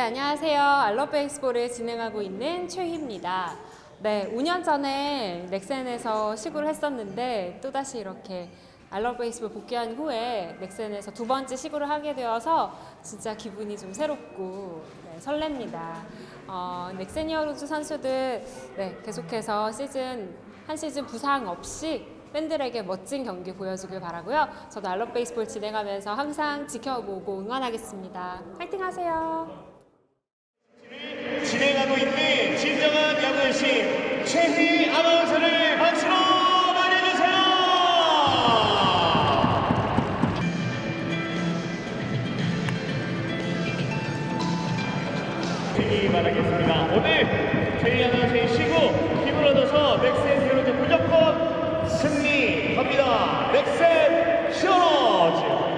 안녕하세요. 알러 베이스볼을 진행하고 있는 최희입니다. 네, 5년 전에 넥센에서 시구를 했었는데 또다시 이렇게 알러 베이스볼 복귀한 후에 넥센에서 두 번째 시구를 하게 되어서 진짜 기분이 좀 새롭고 네, 설렙니다. 어, 넥센 히어로즈 선수들 네, 계속해서 시즌 한 시즌 부상 없이 팬들에게 멋진 경기 보여주길 바라고요. 저도 알러 베이스볼 진행하면서 항상 지켜보고 응원하겠습니다. 파이팅 하세요. 드리기 바라겠습니다. 오늘 저희 하나 저희 쉬고 힘을 얻어서 맥센 세로즈 무조건 승리합니다. 맥센 쇼즈!